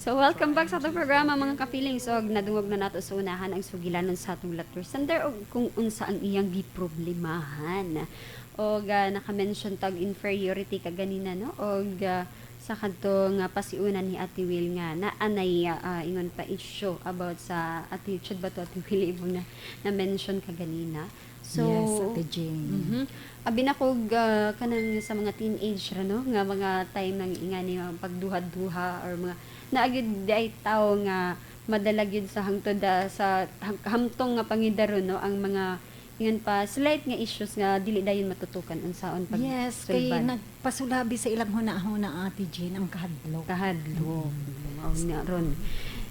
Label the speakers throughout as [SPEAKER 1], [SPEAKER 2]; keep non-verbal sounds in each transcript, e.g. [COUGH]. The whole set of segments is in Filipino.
[SPEAKER 1] So welcome back sa atong programa mga ka-feelings og nadungog na nato sa unahan ang sugilanon sa atong letter sender og kung unsa ang iyang giproblemahan. Og uh, naka-mention tag inferiority kaganina no og ah, sa kadto nga pasiunan ni Ate Will nga na anay ah, ingon pa issue about sa attitude ba to Ate Will ibong na, na mention kaganina. So
[SPEAKER 2] yes, Ate Jane.
[SPEAKER 1] Mhm. Abi na kog ah, kanang sa mga teenage ra no nga mga time nang ingani nga pagduha-duha or mga naagid ay tao nga madala gyud sa hangtod ah, sa ham- hamtong nga pangidaron no ang mga ingan pa slight nga issues nga dili dayon matutukan unsaon pag
[SPEAKER 2] Yes, kay nagpasulabi sa ilang huna-huna Ate Jane ang kahadlok.
[SPEAKER 1] kahadlo mao na ron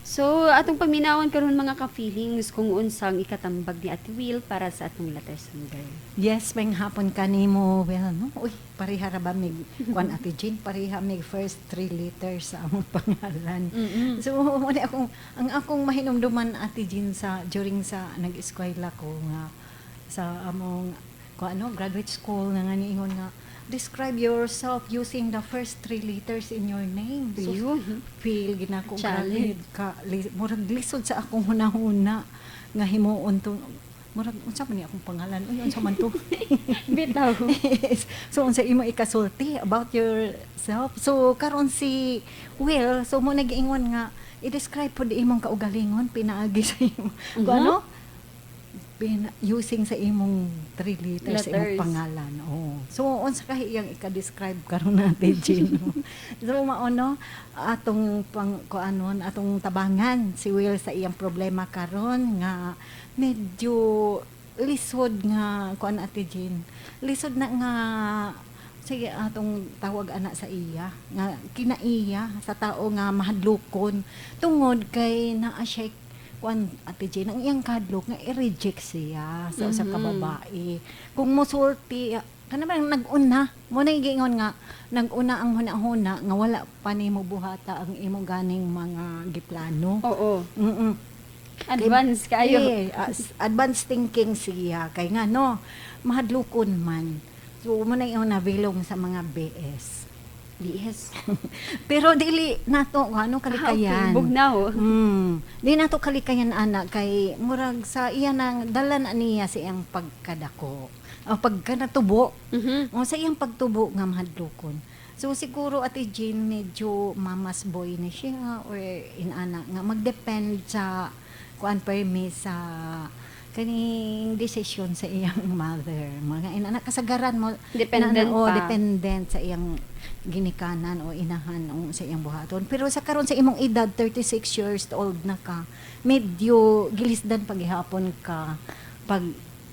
[SPEAKER 1] So, atong paminawon karon mga ka-feelings kung unsang ikatambag ni Ate Will para sa atong letter sender.
[SPEAKER 2] Yes, may hapon kanimo. Well, no? Uy, pareha ra ba mig [LAUGHS] kwan Ate Jane, pareha mig first three letters sa among [LAUGHS] pangalan.
[SPEAKER 1] Mm-mm.
[SPEAKER 2] So, [LAUGHS] muna akong, ang akong mahinumduman Ate Jean sa, during sa nag-eskwela ko nga, sa among, ko ano, graduate school nga niingon nga, describe yourself using the first three letters in your name. So,
[SPEAKER 1] Ayun.
[SPEAKER 2] feel ginako
[SPEAKER 1] Challenge.
[SPEAKER 2] ka li, murag lisod sa akong hunahuna nga himuon to murag unsa man ni akong pangalan uy unsa man to [LAUGHS]
[SPEAKER 1] Bitaw.
[SPEAKER 2] Yes. so unsa imo ikasulti about yourself so karon si Will so mo nag-ingon nga i-describe po di imong kaugalingon pinaagi sa imo
[SPEAKER 1] Mhm.
[SPEAKER 2] Kung ano pina, using sa imong three letters, sa imong pangalan oh so unsa ka iyang ika-describe karon natin [LAUGHS] Gino. So maono atong pang kuanon atong tabangan si Will sa iyang problema karon nga medyo lisod nga kuan ate Jean lisod na nga sige atong tawag ana sa iya nga kinaiya sa tao nga mahadlokon tungod kay naa siya kuan ate Jean ang iyang kadlok nga i-reject siya sa usa ka
[SPEAKER 1] Mhm.
[SPEAKER 2] babae kung mosulti kana ba nag-una mo na giingon nga nag-una ang huna-huna nga wala pa nimo buhata ang imo ganing mga giplano
[SPEAKER 1] Oo.
[SPEAKER 2] mm
[SPEAKER 1] Advance kayo.
[SPEAKER 2] Eh, as- advanced thinking siya. Kay nga, no, mahadlukon man. So, mo na yung nabilong sa mga BS.
[SPEAKER 1] Yes. [LAUGHS]
[SPEAKER 2] Pero dili nato ano kalikayan.
[SPEAKER 1] Ah, okay. Bugnaw.
[SPEAKER 2] Hmm. Di nato kalikayan ana kay murag sa iya nang dalan na niya sa iyang pagkadako. O pagkanatubo.
[SPEAKER 1] Mhm.
[SPEAKER 2] O sa iyang pagtubo nga mahadlukon. So siguro ati Jean medyo mama's boy na siya or inana nga magdepend sa kuan permi sa kaning desisyon sa iyang [LAUGHS] mother. Mga inana kasagaran mo
[SPEAKER 1] Dependent
[SPEAKER 2] na, o
[SPEAKER 1] pa.
[SPEAKER 2] dependent sa iyang ginikanan o inahan o sa iyang buhaton. Pero sa karon sa imong edad 36 years old na ka, medyo gilisdan paghihapon ka pag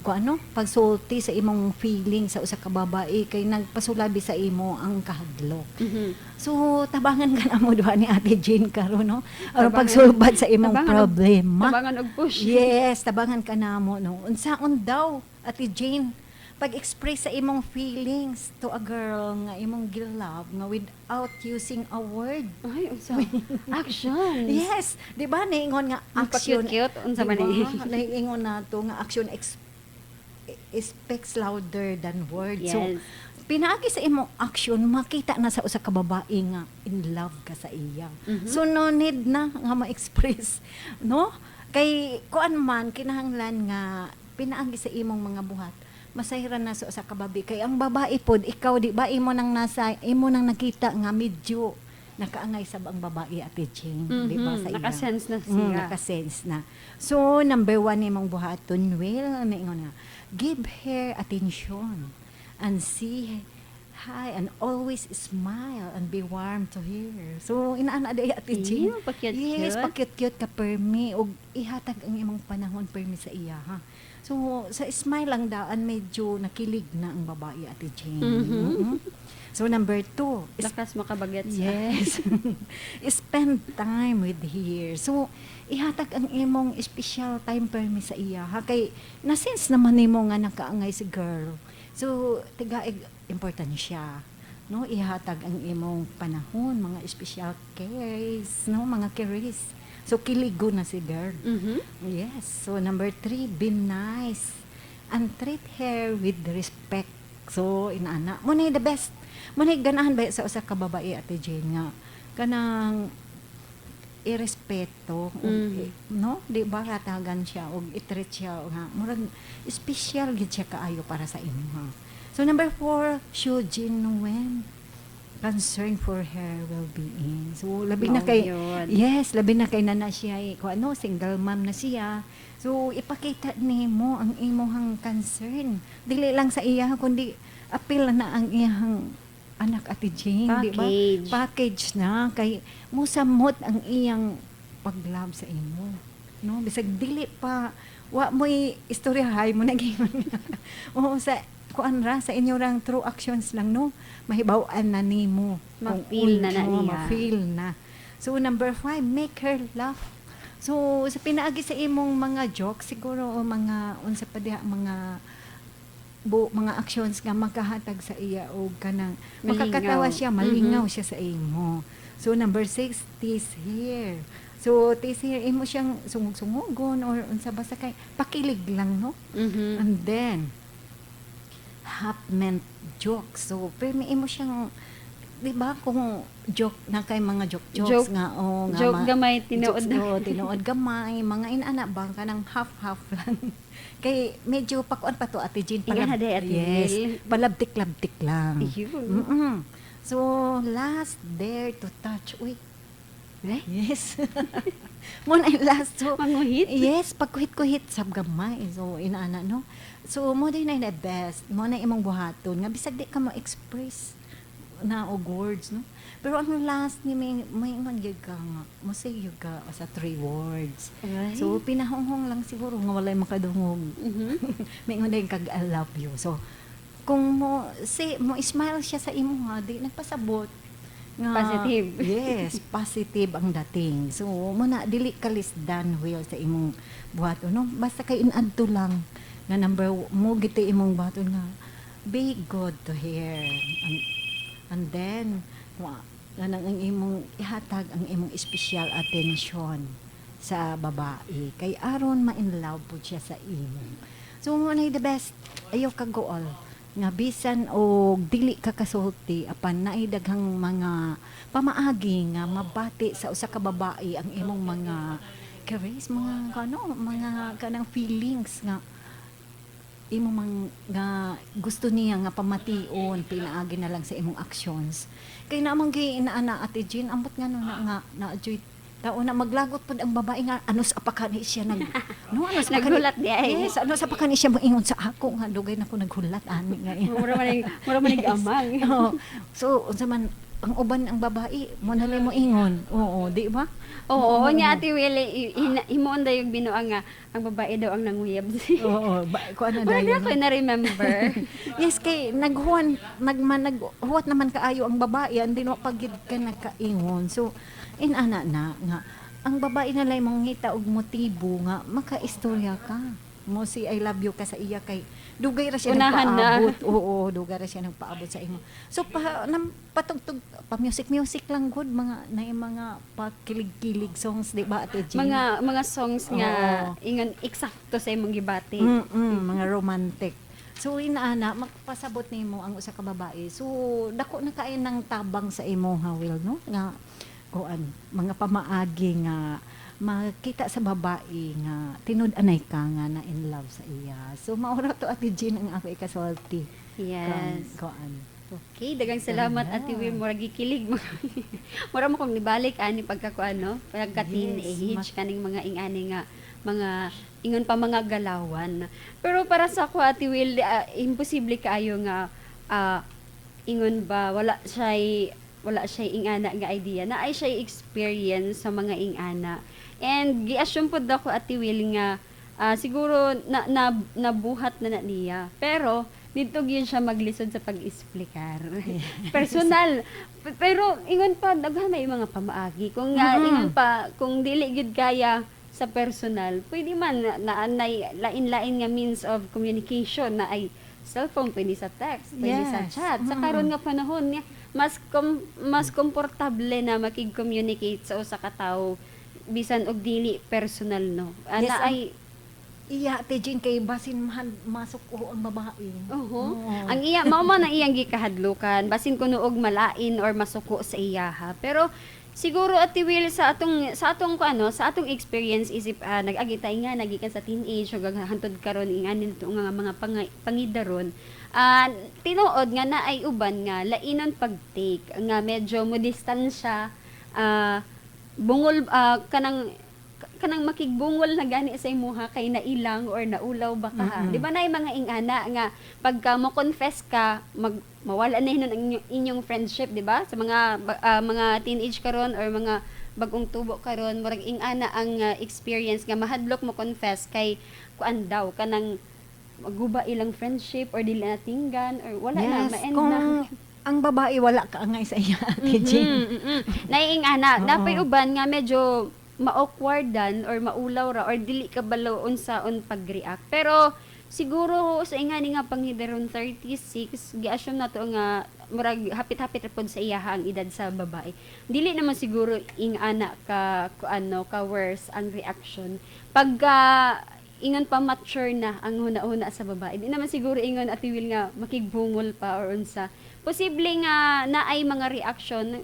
[SPEAKER 2] ko ano pagsulti sa imong feeling sa usa ka babae kay nagpasulabi sa imo ang kahadlok.
[SPEAKER 1] Mhm.
[SPEAKER 2] So tabangan ka na mo duha ni Ate Jane karon no. Aron pagsulbad sa imong
[SPEAKER 1] Tabangan og-
[SPEAKER 2] problema.
[SPEAKER 1] Tabangan og push.
[SPEAKER 2] Yes, tabangan ka na mo no. Unsaon daw Ate Jane pag-express sa imong feelings to a girl nga imong gilove nga without using a word.
[SPEAKER 1] Ay, unsa? [LAUGHS] Actions.
[SPEAKER 2] Yes, di ba naingon nga action
[SPEAKER 1] pa-cute-cute, unsa man
[SPEAKER 2] Diba? Naingon na to nga action ex- speaks louder than words. So,
[SPEAKER 1] Yes.
[SPEAKER 2] pinaagi sa imong action, makita na sa usa ka babae nga in love ka sa iya.
[SPEAKER 1] Mhm.
[SPEAKER 2] So no need na nga ma-express, [LAUGHS] no? Kay kuan man kinahanglan nga pinaagi sa imong mga buhat. Masayran na sa usa ka babae kay ang babae pod ikaw di ba imo nang nasa imo nang nakita nga medyo nakaangay sa ang babae ate Jane, di ba
[SPEAKER 1] Mhm.
[SPEAKER 2] sa iya?
[SPEAKER 1] Nakasense na
[SPEAKER 2] Mm,
[SPEAKER 1] siya.
[SPEAKER 2] nakasense na. So, number one imong buhaton, well, naingon nga, give her attention and see hi and always smile and be warm to her. So, inaana day ate Jean.
[SPEAKER 1] Pa-cute-cute.
[SPEAKER 2] Yes, pa-cute-cute ka permi og ihatag ang imong panahon permi sa iya ha. So, sa smile lang daan medyo nakilig na ang babae ate Jane.
[SPEAKER 1] Mhm.
[SPEAKER 2] Mhm. So, number two, is
[SPEAKER 1] Lakas makabaget sa.
[SPEAKER 2] Yes. [LAUGHS] [LAUGHS] Spend time with her. So, ihatag ang imong special time permi sa iya. Ha? Kay, na-sense naman nimo nga nakaangay si girl. So, tigaig, important siya. No, ihatag ang imong panahon, mga special cares, no, mga cares. So, kiligo na si girl.
[SPEAKER 1] Mhm.
[SPEAKER 2] Yes. So, number three, be nice. And treat her with respect. So, inaana. Muna the best. Muna ganahan ba sa usa ka babae ate Jane nga kanang irespeto
[SPEAKER 1] Mm.
[SPEAKER 2] i- no? Di ba ratagan siya og itreat siya nga murag special gid siya kaayo para sa imo ha? So number four show genuine concern for her well-being. So labi na
[SPEAKER 1] Mao
[SPEAKER 2] kay
[SPEAKER 1] yun.
[SPEAKER 2] yes labi na kay nana siya eh, kung ano single mom na siya. So ipakita nimo ang imong concern. Dili lang sa iya kundi apil na ang iyang anak ati Jane di ba?
[SPEAKER 1] Package.
[SPEAKER 2] package na. Kay musamot ang iyang paglove sa imo no? Bisag dili pa wa mo istoryahay mo nagingon [LAUGHS] oo sa kuan ra sa inyo rang true actions lang no? Mahibaw-an na nimo
[SPEAKER 1] Ma-feel na na niya.
[SPEAKER 2] ma-feel na. So number five make her laugh. So sa pinaagi sa imong mga jokes siguro o mga unsa pa diha mga bu, mga actions nga magkahatag sa iya o kanang makakatawa siya malingaw
[SPEAKER 1] Mhm.
[SPEAKER 2] siya sa imo. So number six tease here. So tease here imo siyang sungog-sungogon or unsa basta kay pakilig lang no?
[SPEAKER 1] Mhm.
[SPEAKER 2] and then half meant jokes so pero imo siyang di ba kung joke na kay mga joke jokes
[SPEAKER 1] Joke-
[SPEAKER 2] nga o nga
[SPEAKER 1] Joke
[SPEAKER 2] ma-
[SPEAKER 1] gamay, tinuod
[SPEAKER 2] jokes, oo, tinuod gamay mga inana ba ka ng half half lang [LAUGHS] kay medyo pakuan pa to ate Jean
[SPEAKER 1] day, Ate
[SPEAKER 2] yes
[SPEAKER 1] Nel.
[SPEAKER 2] palabtik-labtik lang
[SPEAKER 1] Ayun.
[SPEAKER 2] Mm-mm. so last dare to touch uy
[SPEAKER 1] Eh?
[SPEAKER 2] yes [LAUGHS] mo na last so
[SPEAKER 1] Manguhit?
[SPEAKER 2] Yes, pagkuhit-kuhit sab gamay. So inaana no. So mo din na best. Mo na imong buhaton nga bisag di ka mo-express na og words no. Pero ang last ni may may ingon gyud ka nga mo say gyud ka sa three words.
[SPEAKER 1] Ay.
[SPEAKER 2] So pinahonghong lang siguro nga walay makadungog.
[SPEAKER 1] Mhm. [LAUGHS]
[SPEAKER 2] may din kag I love you. So kung mo say mo smile siya sa imo ha, di nagpasabot nga
[SPEAKER 1] Positive. [LAUGHS]
[SPEAKER 2] yes, positive ang dating. So mo na dili ka lisdan will sa imong buhaton no. Basta kay inadto lang nga number mo giti imong buhaton nga be good to hear. And, and then ganang ang imong ihatag ang imong special attention sa babae kay aron ma-in love po siya sa imo. So mo na the best. Ayaw ka goal nga bisan o dili ka kasulti apan naay daghang mga pamaagi nga mabati sa usa ka babae ang imong mga cares mga kano mga kanang feelings nga imo mang nga gusto niya nga pamation pinaagi na lang sa imong actions kay namang gi inaana ate Jean ambot nga no na nga na joy tao na maglagot pud ang babae nga ano sa apakani siya nag [LAUGHS] no ano sa
[SPEAKER 1] Naghulat di ay.
[SPEAKER 2] yes ano sa apakani siya moingon sa ako nga dugay na ko naghulat ani nga
[SPEAKER 1] Mura man mura man amang. [LAUGHS]
[SPEAKER 2] So unsa man ang uban ang babae mo na lang mo ingon. Oo di ba?
[SPEAKER 1] Oo, niya ate Willie, himuon daw yung binuang nga, ang babae daw ang nanguyab. [LAUGHS]
[SPEAKER 2] oo ba ko ano
[SPEAKER 1] Wala
[SPEAKER 2] dayon
[SPEAKER 1] na ko na-remember. [LAUGHS]
[SPEAKER 2] yes kay naghuwan nagman naghuwat naman kaayo ang babae andin wa pagid ka nagkaingon so inana na nga ang babae na lay mong ngita og motibo nga makaistorya ka mo si I love you ka sa iya kay dugay ra siya
[SPEAKER 1] Unahan na.
[SPEAKER 2] nagpaabot [LAUGHS] oo dugay ra siya nagpaabot sa imo so pa nam patugtog pa music music lang good mga na mga pakilig-kilig songs di ba ate Jean?
[SPEAKER 1] mga mga songs nga,
[SPEAKER 2] Oo.
[SPEAKER 1] ingon, eksakto sa imong gibati.
[SPEAKER 2] Mm-mm, mga romantic. So inaana magpasabot nimo ang usa ka babae. So dako na kay ng tabang sa imo ha will no nga kuan mga pamaagi nga makita sa babae nga tinud-anay ka nga na in love sa iya. So maura to ati Jean ang ako ikasulti.
[SPEAKER 1] Yes.
[SPEAKER 2] Kuan.
[SPEAKER 1] Okay, dagang salamat
[SPEAKER 2] Yeah.
[SPEAKER 1] Ate Will, mura gikilig mo. [LAUGHS] mura mo kong nibalik ani pagkakuano, pagka
[SPEAKER 2] Yes,
[SPEAKER 1] teenage
[SPEAKER 2] mas-
[SPEAKER 1] kaning mga ingani nga mga ingon pa mga galawan. Pero para sa ako Ate Will, ah, imposible kaayo nga ah, ingon ba wala siya wala siya ingana nga idea na ay siya experience sa mga ingana. And gi-assume pod ako Ate Will nga ah, siguro na, na nabuhat na na niya. Pero dito gyud siya maglisod sa pag-explicar. Personal. P- Pero ingon pa daghan may mga pamaagi. Kung nga
[SPEAKER 2] Mhm.
[SPEAKER 1] ingon pa kung dili gyud kaya sa personal, pwede man na, na, lain-lain nga means of communication na ay cellphone, pwede sa text, pwede sa
[SPEAKER 2] Yes.
[SPEAKER 1] chat. Sa
[SPEAKER 2] Mhm.
[SPEAKER 1] karon nga panahon niya, mas kom, mas komportable na makig-communicate sa usa ka tawo bisan og dili personal no. Ana
[SPEAKER 2] Yes,
[SPEAKER 1] ay
[SPEAKER 2] Iya ate Jean kay basin man masok ko ang babae.
[SPEAKER 1] Oho.
[SPEAKER 2] Oo.
[SPEAKER 1] Ang iya mao man ang iyang gikahadlukan basin kuno og malain or masuko sa iyaha. Pero siguro at Will sa atong sa atong ano sa atong experience isip uh, nag-agitay nga nagikan sa teenage ug hantod karon inganin to nga mga pang, pangidaron ah tinuod nga na ay uban nga lainon pag-take nga medyo mo distansya ah bungol ah, kanang kanang makigbungol na gani sa imuha kay nailang or naulaw ba ka ha?
[SPEAKER 2] Mm-mm.
[SPEAKER 1] Di ba na mga ingana nga pagka mo confess ka mag mawala na hinon ang inyong, inyong friendship, di ba? Sa mga ah, mga teenage karon or mga bagong tubo karon murag ingana ang ah, experience nga mahadlok mo confess kay kuan daw kanang maguba ilang friendship or dili na tinggan or wala na
[SPEAKER 2] yes,
[SPEAKER 1] ma-end
[SPEAKER 2] kung
[SPEAKER 1] na.
[SPEAKER 2] ang babae wala ka nga sa iya, [LAUGHS] Ate.
[SPEAKER 1] Naiingana,
[SPEAKER 2] Oo.
[SPEAKER 1] napay uban nga medyo ma-awkwardan or maulaw ra or dili ka balo unsaon pag-react. Pero siguro sa ingani nga panghidaron 36 gi-assume na to nga murag hapit-hapit ra pod sa iya ang edad sa babae. Dili naman siguro ingana ka ku ano ka worse ang reaction pagka ingon pa mature na ang huna-huna sa babae. Di naman siguro ingon at will nga makigbungol pa or unsa. Posible nga na ay mga reaction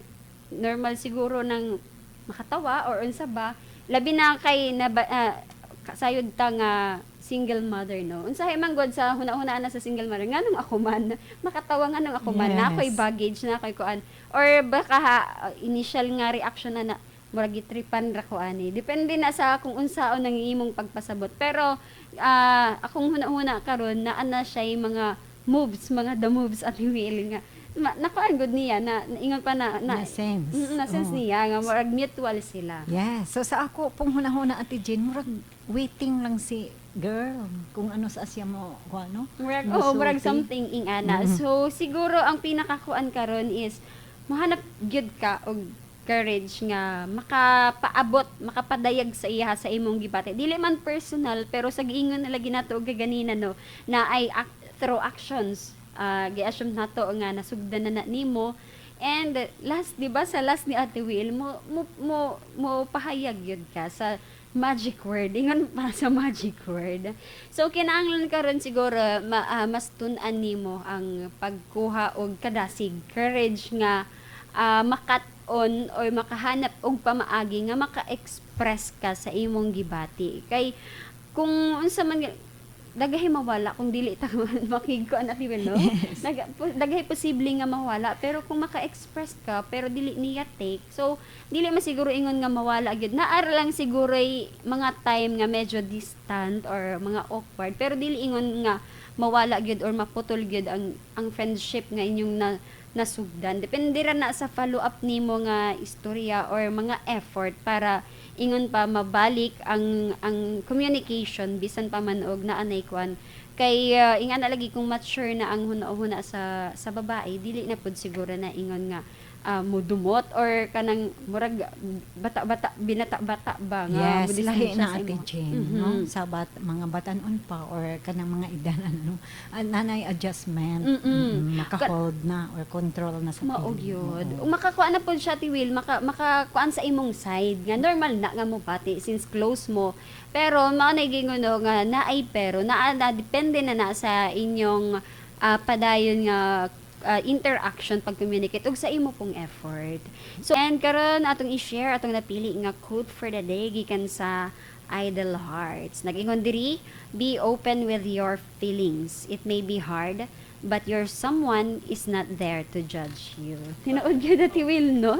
[SPEAKER 1] normal siguro ng makatawa or unsa ba. Labi na kay na ah, kasayod ta nga single mother no? Unsahay man god sa hunahuna na sa single mother nganong ako man [LAUGHS] makatawa nganong ako man. Na ako'y baggage na ako'y kuan. Or baka ha, ah, initial nga reaction na na murag gitripan ra ko ani depende na sa kung unsaon ang imong pagpasabot pero ah, akong hunahuna karon naa na siya mga moves mga the moves at will nga ma, nakuan good niya na, ingon pa na, na
[SPEAKER 2] Na sense.
[SPEAKER 1] Na sense
[SPEAKER 2] Oo.
[SPEAKER 1] niya nga murag mutual sila.
[SPEAKER 2] Yes. So sa ako, pong hunahuna Ate Jean, murag waiting lang si girl kung ano sa asya mo, kung ano.
[SPEAKER 1] Murag oh, murag something ing ana.
[SPEAKER 2] Mhm.
[SPEAKER 1] So siguro ang pinakakuan karon is mahanap gyud ka og courage nga makapaabot, makapadayag sa iya sa imong gibati. Dili man personal pero sa giingon na lagi nato og ganina no na ay act, through actions. Uh, gi-assume nato nga nasugdan na na nimo And uh, last, 'di ba, sa last ni Ate Will, mo mo mo, mo pahayag yun ka sa magic word. Ingon para sa magic word. So kinahanglan karon siguro ma, ah, mas tun-an nimo ang pagkuha og kadasig, courage nga ah, makat-on or makahanap og pamaagi nga maka-express ka sa imong gibati. Kay kung unsa man dagahay mawala kung dili ta [LAUGHS] makig ko anak nivel [LAUGHS] no po, dagahay posible nga mawala. Pero kung maka-express ka pero dili niya take so dili man siguro ingon nga mawala gyud. Naar lang siguro ay mga time nga medyo distant or mga awkward. Pero dili ingon nga mawala gyud or maputol gyud ang ang friendship nga inyong na nasugdan depende ra na sa follow up nimo nga istorya or mga effort para ingon pa mabalik ang ang communication bisan pa man og naanay kwan. Kay uh, ingana lagi kung mature na ang huna-huna sa sa babae dili na pud siguro na ingon nga ah, mudumot or kanang murag bata-bata binata-bata ba nga
[SPEAKER 2] Yes, lahi na
[SPEAKER 1] imo.
[SPEAKER 2] Jean,
[SPEAKER 1] Mhm.
[SPEAKER 2] no? Sa bat, mga batanon pa or kanang mga edad [LAUGHS] ano, ah, nanay adjustment,
[SPEAKER 1] Mm-mm.
[SPEAKER 2] mm, maka-hold na or control na sa
[SPEAKER 1] Maog yun. Makakuha na po siya, ti Will, maka, makakuan sa imong side. Nga normal na nga mo pati since close mo. Pero mga nagingon no, nga naay pero na, na depende na na sa inyong ah, padayon nga ah, interaction pag communicate ug sa imo pong effort. So and karon atong i-share atong napili nga quote for the day gikan sa Idle Hearts. Nagingon diri, be open with your feelings. It may be hard, but your someone is not there to judge you. Tinuod gyud ati Will, no?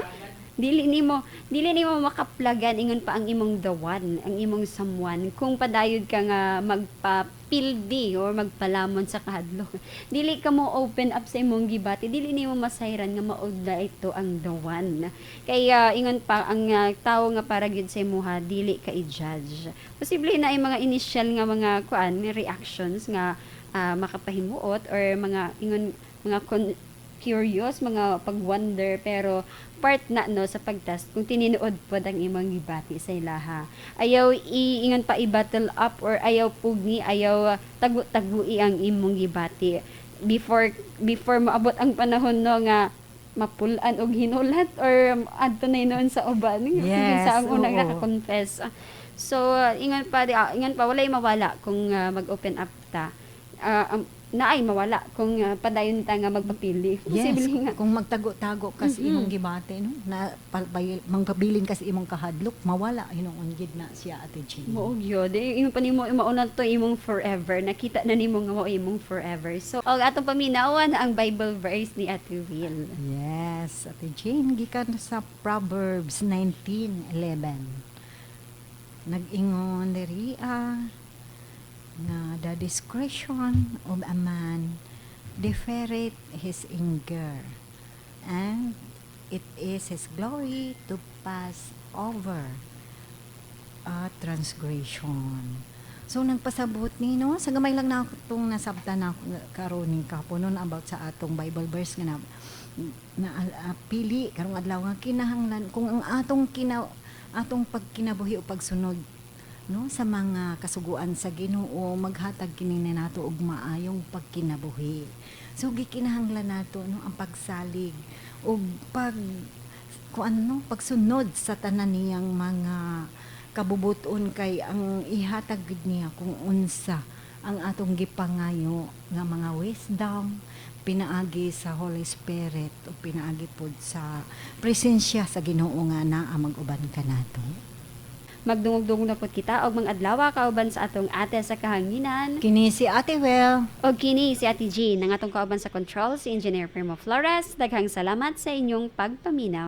[SPEAKER 1] Dili nimo dili nimo makaplagan ingon pa ang imong the one, ang imong someone kung padayod ka nga magpapildi or magpalamon sa kahadlok. Dili ka mo open up sa imong gibati, dili nimo masayran nga maud na ito ang the one. Kaya ingon pa ang ah, tao nga para gyud sa imuha dili ka i-judge. Posible na ay mga initial nga mga kuan reactions nga ah, makapahimuot or mga ingon mga con- curious, mga pag-wonder, pero part na no sa pagtest kung tininuod po ang imong gibati sa ilaha. Ayaw iingon pa i-battle up or ayaw pugni, ayaw tagu-tagui ang imong gibati. Before before maabot ang panahon no nga mapulan og hinulat or adto na noon sa uban
[SPEAKER 2] Yes,
[SPEAKER 1] sa ang unang naka-confess. So, uh, ingon pa, di- ah, ingon pa, walay mawala kung ah, mag-open up ta. Ah, ang- naay mawala kung uh, padayon ta nga magpapili.
[SPEAKER 2] Yes,
[SPEAKER 1] Posible nga.
[SPEAKER 2] kung magtago-tago ka sa
[SPEAKER 1] Mhm.
[SPEAKER 2] imong gibate, no? na palbayil, mangpabilin ka sa imong kahadlok, mawala hinuon gid na siya Ate Jean.
[SPEAKER 1] Mo gyud, eh, imo pa nimo mauna to imong forever. Nakita na nimo nga mao imong forever. So, og atong paminawan ang Bible verse ni Ate Will.
[SPEAKER 2] Yes, Ate Jean, gikan sa Proverbs 19:11. Nag-ingon diri ah, na the discretion of a man deferreth his anger, and it is his glory to pass over a transgression. So nagpasabot ni no sa gamay lang na itong nasabta na ako karon ning kaponon about sa atong Bible verse nga na, na ah, pili karong adlaw nga kinahanglan kung ang atong kina atong pagkinabuhi o pagsunod no sa mga kasuguan sa Ginoo maghatag kini na nato og maayong pagkinabuhi. So gikinahanglan nato no ang pagsalig og pag kuan no pagsunod sa tanan niyang mga kabubuton kay ang ihatag niya kung unsa ang atong gipangayo nga mga wisdom pinaagi sa Holy Spirit o pinaagi pod sa presensya sa Ginoo nga naa mag-uban kanato.
[SPEAKER 1] Magdungog-dungog na pud kita og mga adlaw kauban sa atong ate sa kahanginan.
[SPEAKER 2] Kini si Ate Well.
[SPEAKER 1] Og kini si Ate Jean, ang atong kauban sa control si Engineer Primo Flores. Daghang salamat sa inyong pagpaminaw.